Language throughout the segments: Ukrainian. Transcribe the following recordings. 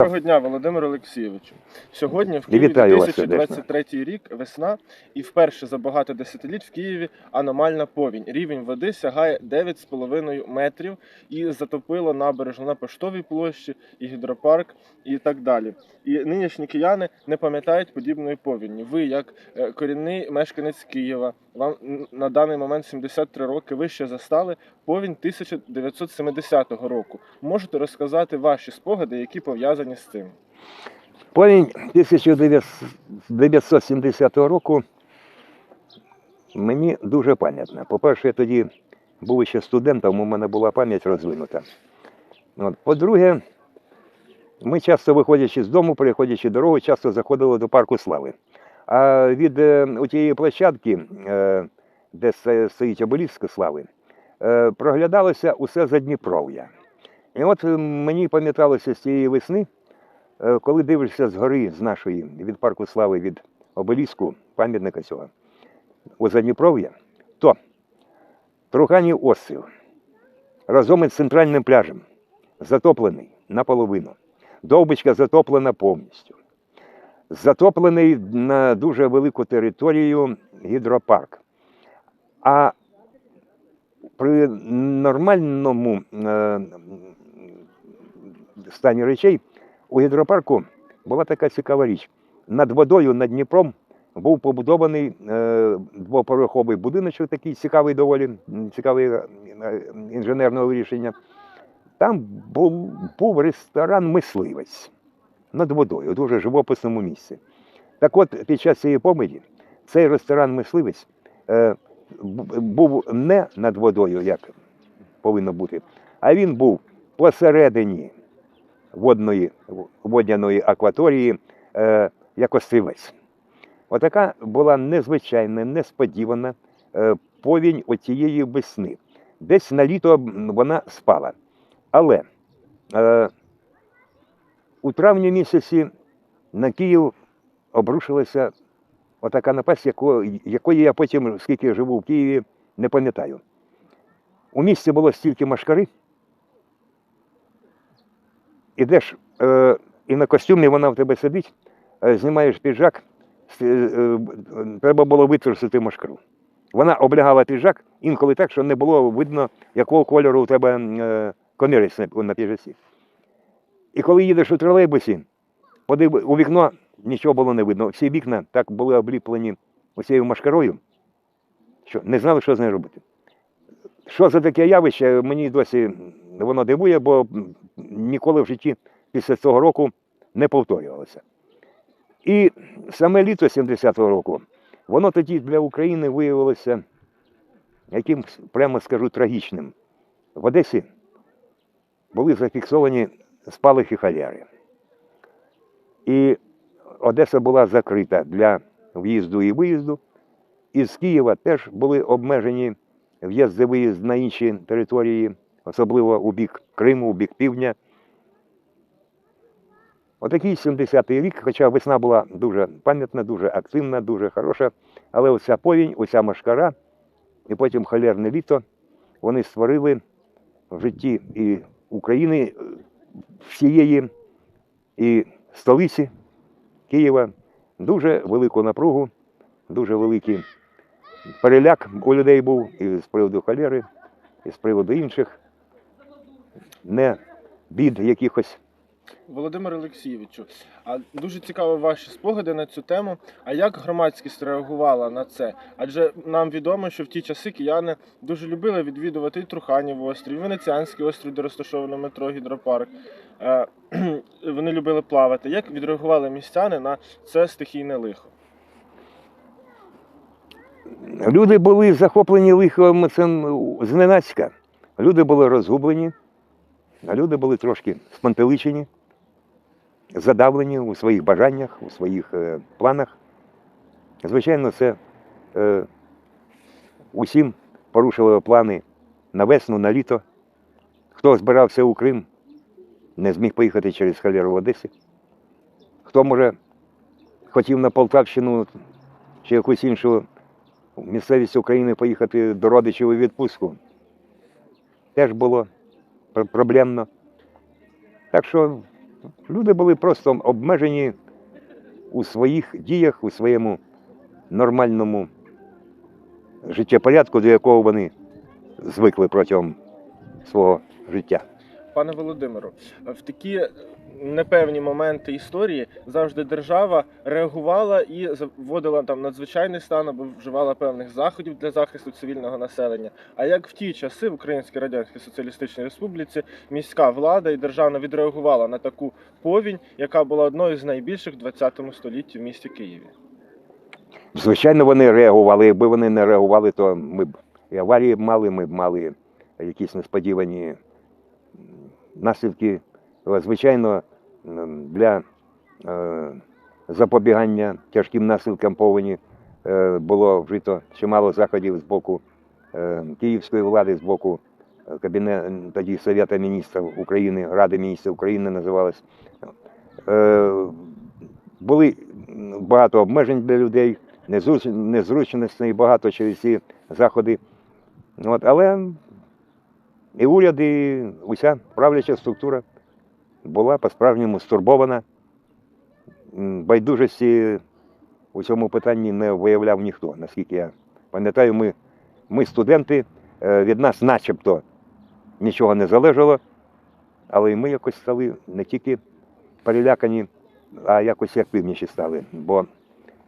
Доброго дня, Володимир Олексійовичу. Сьогодні в Києві Вітаю вас 2023 рік весна, і вперше за багато десятиліть в Києві аномальна повінь. Рівень води сягає 9,5 метрів і затопило набережну на Поштовій площі, і гідропарк, і так далі. І нинішні кияни не пам'ятають подібної повіні. Ви, як е, корінний мешканець Києва, вам на даний момент 73 роки, ви ще застали повінь 1970 року. Можете розказати ваші спогади, які пов'язані з цим? Повінь 1970 року мені дуже пам'ятна. По-перше, я тоді був ще студентом, у мене була пам'ять розвинута. По-друге, ми часто виходячи з дому, переходячи дорогу, часто заходили до парку слави. А від е, тієї площадки, е, де стоїть обеліск слави, е, проглядалося усе Задніпров'я. І от мені пам'яталося з цієї весни, коли дивишся згори з нашої від парку слави від обеліску, пам'ятника цього у Задніпров'я, то Труханів острів разом із центральним пляжем затоплений наполовину. Довбичка затоплена повністю. Затоплений на дуже велику територію гідропарк. А при нормальному е, стані речей у гідропарку була така цікава річ. Над водою, над Дніпром був побудований е, двоповерховий будиночок, такий цікавий доволі, цікавий е, інженерного рішення. Там був, був ресторан мисливець над водою, дуже живописному місці. Так от, під час цієї помиді цей ресторан мисливець е, був не над водою, як повинно бути, а він був посередині водної, водяної акваторії е, як острівець. Отака була незвичайна, несподівана е, повінь оцієї весни. Десь на літо вона спала. Але е, у травні місяці на Київ обрушилася отака напасть, якої, я потім, скільки живу в Києві, не пам'ятаю. У місті було стільки машкари, ідеш е, і на костюмі вона в тебе сидить, е, знімаєш піджак, е, е, треба було витрусити машкару. Вона облягала піджак інколи так, що не було видно, якого кольору у тебе е, комірець на, на піджаці. І коли їдеш у тролейбусі, подив, у вікно нічого було не видно. Всі вікна так були обліплені оцією машкарою, що не знали, що з нею робити. Що за таке явище, мені досі воно дивує, бо ніколи в житті після цього року не повторювалося. І саме літо 70-го року, воно тоді для України виявилося якимсь, прямо скажу, трагічним. В Одесі були зафіксовані спалахи халяри. І Одеса була закрита для в'їзду і виїзду. Із Києва теж були обмежені в'їзд і виїзд на інші території, особливо у бік Криму, у бік півдня. Отакий 70-й рік, хоча весна була дуже пам'ятна, дуже активна, дуже хороша, але оця повінь, оця машкара, і потім холерне літо, вони створили в житті і України всієї і столиці Києва дуже велику напругу, дуже великий переляк у людей був і з приводу холери, і з приводу інших не бід якихось. Володимир Олексійовичу, а дуже цікаво ваші спогади на цю тему. А як громадськість реагувала на це? Адже нам відомо, що в ті часи кияни дуже любили відвідувати і Труханів острів, і Венеціанський острів, де розташовано метро гідропарк. Е, Вони любили плавати. Як відреагували містяни на це стихійне лихо? Люди були захоплені лихом цим зненацька. Люди були розгублені, а люди були трошки спантеличені, задавлені у своїх бажаннях, у своїх е, планах. Звичайно, це е, усім порушило плани на весну, на літо. Хто збирався у Крим, не зміг поїхати через холеру в Одесі. Хто, може, хотів на Полтавщину чи якусь іншу місцевість України поїхати до родичів у відпустку. Теж було проблемно. Так що Люди були просто обмежені у своїх діях, у своєму нормальному життєпорядку, до якого вони звикли протягом свого життя. Пане Володимиру, в такі непевні моменти історії завжди держава реагувала і вводила там надзвичайний стан або вживала певних заходів для захисту цивільного населення. А як в ті часи в Українській Радянській Соціалістичній Республіці міська влада і державна відреагувала на таку повінь, яка була одною з найбільших в 20 столітті в місті Києві? Звичайно, вони реагували. Якби вони не реагували, то ми б і аварії б мали, ми б мали якісь несподівані наслідки. Звичайно, для е, запобігання тяжким наслідкам повені е, було вжито чимало заходів з боку е, київської влади, з боку кабінету тоді Совєта міністрів України, Ради міністрів України називалась. Були багато обмежень для людей, незруч- незручностей багато через ці заходи. От, але і уряд, і уся правляча структура була по-справжньому стурбована. Байдужості у цьому питанні не виявляв ніхто. Наскільки я пам'ятаю, ми, ми студенти, е, від нас начебто нічого не залежало, але і ми якось стали не тільки перелякані, а якось активніші стали. Бо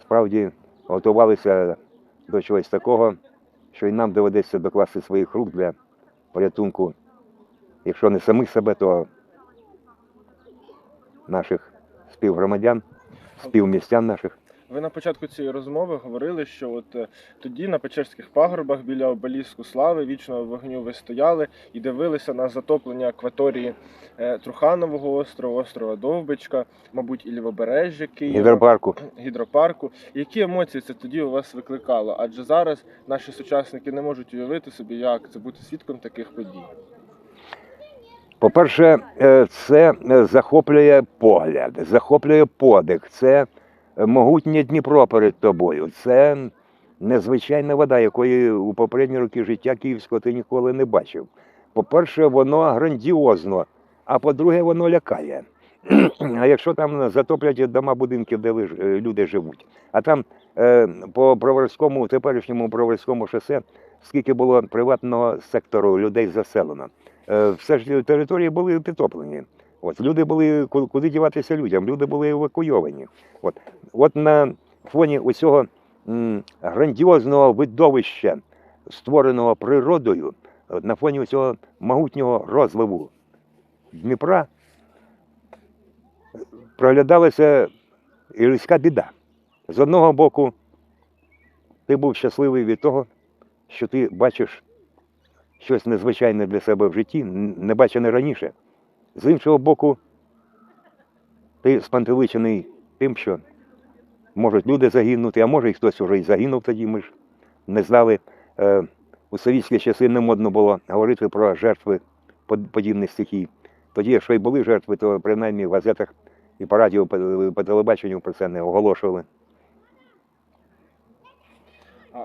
справді готувалися до чогось такого, що і нам доведеться докласти своїх рук для порятунку, якщо не самих себе, то наших співгромадян, співмістян наших. Ви на початку цієї розмови говорили, що от е, тоді на Печерських пагорбах біля обеліску слави вічного вогню ви стояли і дивилися на затоплення акваторії е, Труханового острова, острова Довбичка, мабуть, і лівобережжя Києва. Гідропарку. гідропарку. Які емоції це тоді у вас викликало? Адже зараз наші сучасники не можуть уявити собі, як це бути свідком таких подій. По-перше, е, це е, захоплює погляд, захоплює подих, це е, могутнє Дніпро перед тобою, це незвичайна вода, якої у попередні роки життя київського ти ніколи не бачив. По-перше, воно грандіозно, а по-друге, воно лякає. А якщо там затоплять дома будинків, де люди живуть, а там по Броварському, теперішньому Броварському шосе, скільки було приватного сектору людей заселено, все ж території були підтоплені. От люди були куди діватися людям, люди були евакуйовані. От, от на фоні усього грандіозного видовища, створеного природою, на фоні цього могутнього розливу Дніпра проглядалася і людська біда. З одного боку, ти був щасливий від того, що ти бачиш щось незвичайне для себе в житті, не бачене раніше. З іншого боку, ти спантеличений тим, що можуть люди загинути, а може і хтось уже і загинув тоді, ми ж не знали. Е, у совітські часи не модно було говорити про жертви подібних стихій. Тоді, якщо й були жертви, то принаймні в газетах і по радіо, по, по телебаченню про це не оголошували.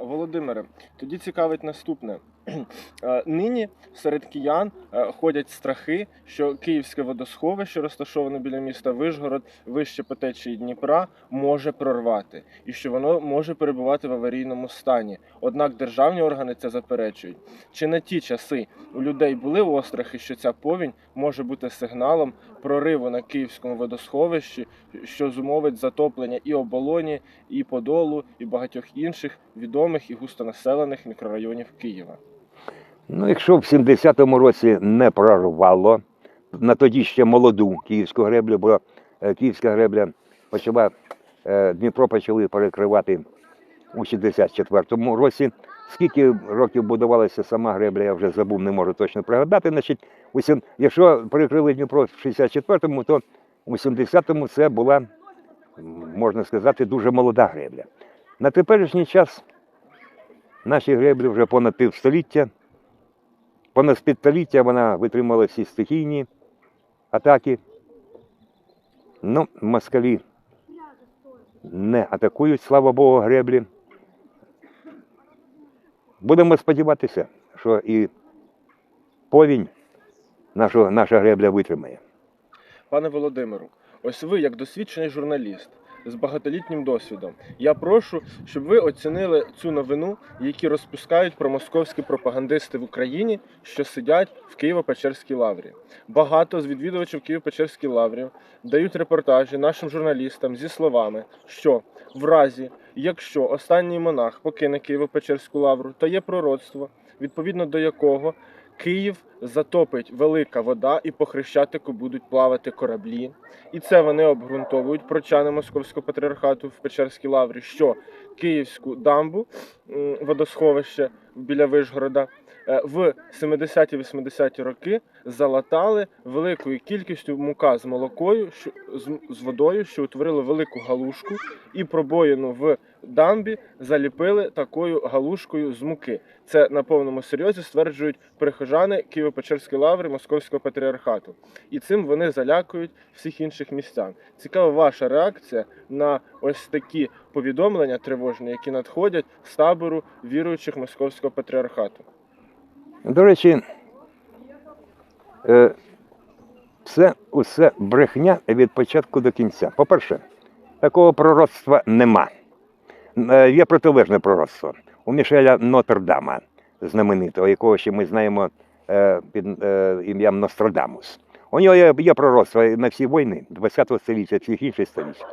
Володимире, тоді цікавить наступне. Е, Нині серед киян е, ходять страхи, що Київське водосховище, розташоване біля міста Вишгород, вище по течії Дніпра, може прорвати, і що воно може перебувати в аварійному стані. Однак державні органи це заперечують. Чи на ті часи у людей були острахи, що ця повінь може бути сигналом прориву на Київському водосховищі, що зумовить затоплення і оболоні, і Подолу, і багатьох інших відомих і густонаселених мікрорайонів Києва. Ну, якщо в 70-му році не прорвало, на тоді ще молоду київську греблю, бо е, київська гребля почала, е, Дніпро почали перекривати у 64-му році. Скільки років будувалася сама гребля, я вже забув, не можу точно пригадати. Значить, якщо перекрили Дніпро в 64-му, то у 70-му це була, можна сказати, дуже молода гребля. На теперішній час наші греблі вже понад півстоліття. Понад півстоліття вона витримала всі стихійні атаки. Ну, москалі не атакують, слава Богу, греблі. Будемо сподіватися, що і повінь нашу, наша гребля витримає. Пане Володимиру, ось ви, як досвідчений журналіст з багатолітнім досвідом, я прошу, щоб ви оцінили цю новину, які розпускають промосковські пропагандисти в Україні, що сидять в Києво-Печерській лаврі. Багато з відвідувачів Києво-Печерській лаврі дають репортажі нашим журналістам зі словами, що в разі, якщо останній монах покине Києво-Печерську лавру, то є пророцтво, відповідно до якого Київ затопить велика вода, і по Хрещатику будуть плавати кораблі. І це вони обґрунтовують прочани Московського патріархату в Печерській лаврі, що Київську дамбу, водосховище біля Вишгорода, е, в 70-80-ті роки залатали великою кількістю мука з молокою, з водою, що утворило велику галушку, і пробоїну в дамбі заліпили такою галушкою з муки. Це на повному серйозі стверджують прихожани Києво-Печерської лаври Московського патріархату. І цим вони залякують всіх інших містян. Цікава ваша реакція на ось такі повідомлення тривожні, які надходять з табору віруючих Московського патріархату. До речі, це усе брехня від початку до кінця. По-перше, такого пророцтва нема. Е, Є протилежне пророцтво. У Мішеля Нотр-Дама, знаменитого, якого ще ми знаємо е, під е, ім'ям Нострадамус. У нього є, є пророцтво на всі війни 20 століття, всіх інших століть.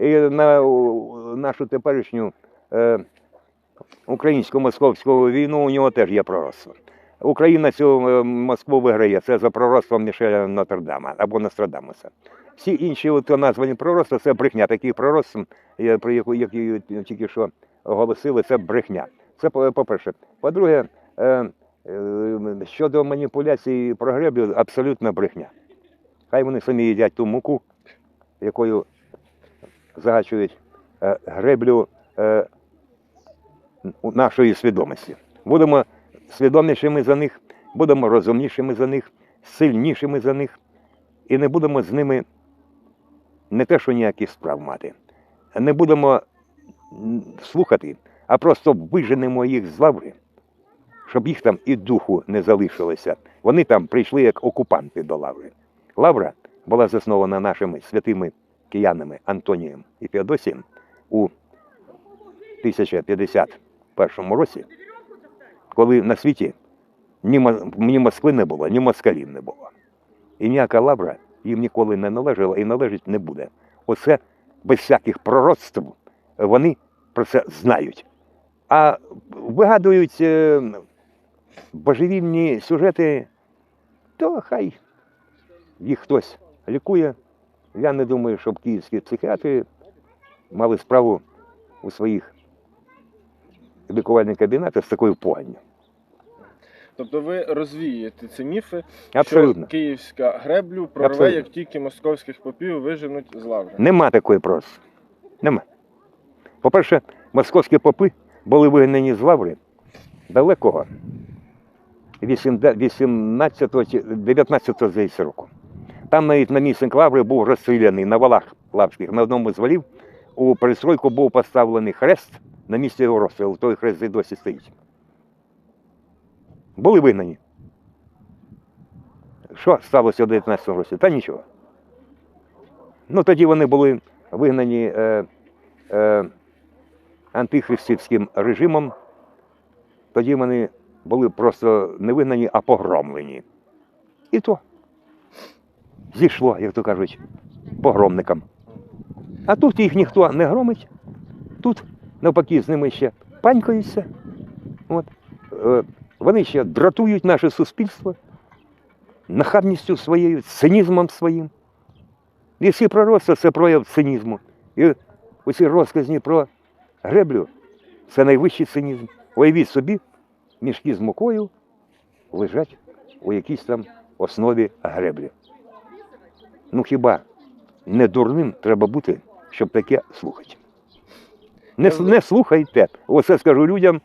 І на нашу теперішню е, українсько-московську війну у нього теж є пророцтво. Україна цю Москву виграє. Це за пророцтвом Мішеля Нотр-Дама або Нострадамуса. Всі інші от, названі пророцтва це брехня. Такі пророцтва, про яку які тільки що оголосили, це брехня. Це по- по-перше. По-друге, е, е, щодо маніпуляцій про греблю, абсолютна брехня. Хай вони самі їдять ту муку, якою загачують е, греблю нашої свідомості. Будемо свідомішими за них, будемо розумнішими за них, сильнішими за них, і не будемо з ними не те, що ніяких справ мати. Не будемо слухати, а просто виженемо їх з лаври, щоб їх там і духу не залишилося. Вони там прийшли як окупанти до лаври. Лавра була заснована нашими святими киянами Антонієм і Феодосієм у 1051 році, коли на світі ні, Мо- ні Москви не було, ні москалів не було. І ніяка лавра їм ніколи не належала і належить не буде. Оце без всяких пророцтв вони про це знають. А вигадують е, божевільні сюжети, то хай їх хтось лікує. Я не думаю, щоб київські психіатри мали справу у своїх лікувальних кабінетах з такою поганню. Тобто ви розвіюєте ці міфи, Абсолютно. що київська греблю прорве, Абсолютно. як тільки московських попів виженуть з лаври. Нема такої просто. Нема. По-перше, московські попи були вигнані з лаври далекого 18-го чи 19-го здається року. Там навіть намісник лаври був розстріляний на валах лавських. На одному з валів у перестройку був поставлений хрест на місці його розстрілу. Той хрест і досі стоїть. Були вигнані. Що сталося в 19 році? Та нічого. Ну, тоді вони були вигнані е, е, антихристівським режимом. Тоді вони були просто не вигнані, а погромлені. І то зійшло, як то кажуть, погромникам. А тут їх ніхто не громить. Тут, навпаки, з ними ще панькаються. От. Вони ще дратують наше суспільство нахабністю своєю, цинізмом своїм. І всі пророцтва це прояв цинізму. І усі розказні про греблю це найвищий цинізм. Уявіть собі, мішки з мукою лежать у якійсь там основі греблі. Ну хіба не дурним треба бути, щоб таке слухати? Не, не слухайте. Оце скажу людям,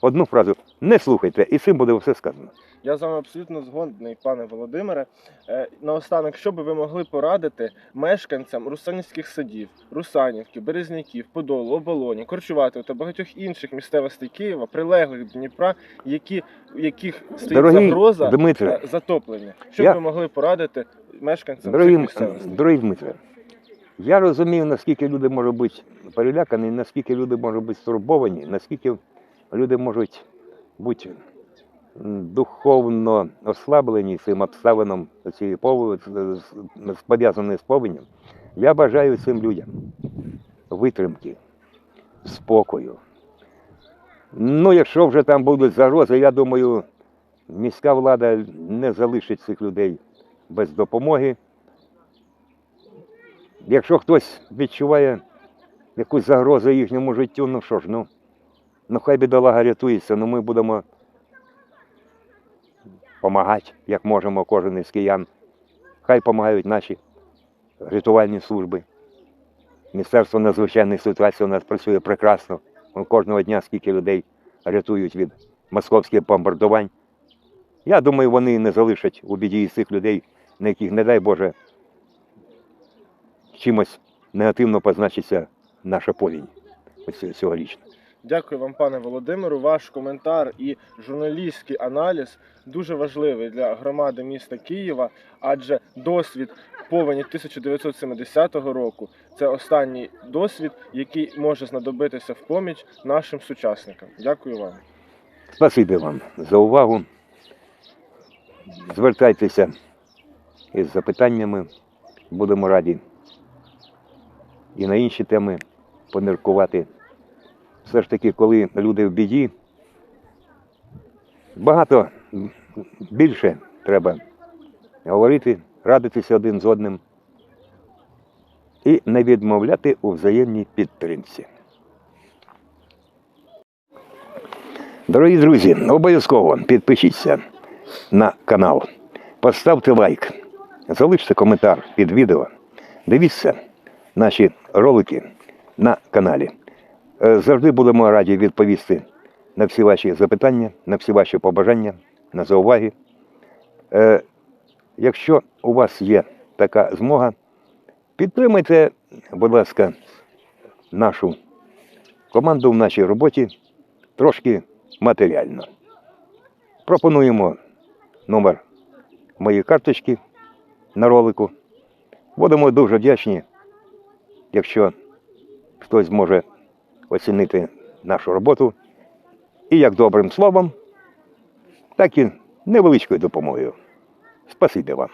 одну фразу не слухайте, і цим буде все сказано. Я з вами абсолютно згодний, пане Володимире. Е, Наостанок, що би ви могли порадити мешканцям русанівських садів, Русанівки, Березняків, Подолу, Оболоні, Корчуватого та багатьох інших місцевостей Києва, прилеглих до Дніпра, які, яких стоїть Дорогий загроза Дмитре, е, затоплення? Що я- б ви могли порадити мешканцям Дорогі, цих місцевостей? дорогі Дмитре, я розумію, наскільки люди можуть бути перелякані, наскільки люди можуть бути стурбовані, наскільки люди можуть бути духовно ослаблені цим обставином, з- пов'язаною з повенням. Я бажаю цим людям витримки, спокою. Ну, якщо вже там будуть загрози, я думаю, міська влада не залишить цих людей без допомоги. Якщо хтось відчуває якусь загрозу їхньому життю, ну що ж, ну, ну хай бідолага рятується, ну ми будемо допомагати, як можемо, кожен із киян. Хай допомагають наші рятувальні служби. Міністерство надзвичайних ситуацій у нас працює прекрасно. Кожного дня скільки людей рятують від московських бомбардувань. Я думаю, вони не залишать у біді цих людей, на яких, не дай Боже, чимось негативно позначиться наша повінь ось цьогорічна. Дякую вам, пане Володимиру. Ваш коментар і журналістський аналіз дуже важливий для громади міста Києва, адже досвід повені 1970 року це останній досвід, який може знадобитися в поміч нашим сучасникам. Дякую вам. Спасибі вам за увагу. Звертайтеся із запитаннями. Будемо раді і на інші теми поміркувати. Все ж таки, коли люди в біді, багато більше треба говорити, радитися один з одним і не відмовляти у взаємній підтримці. Дорогі друзі, обов'язково підпишіться на канал, поставте лайк, залиште коментар під відео. Дивіться наші ролики на каналі. Е, Завжди будемо раді відповісти на всі ваші запитання, на всі ваші побажання, на зауваги. Е, Якщо у вас є така змога, підтримайте, будь ласка, нашу команду в нашій роботі трошки матеріально. Пропонуємо номер моєї карточки на ролику. Будемо дуже вдячні, якщо хтось зможе оцінити нашу роботу і як добрим словом, так і невеличкою допомогою. Спасибі вам.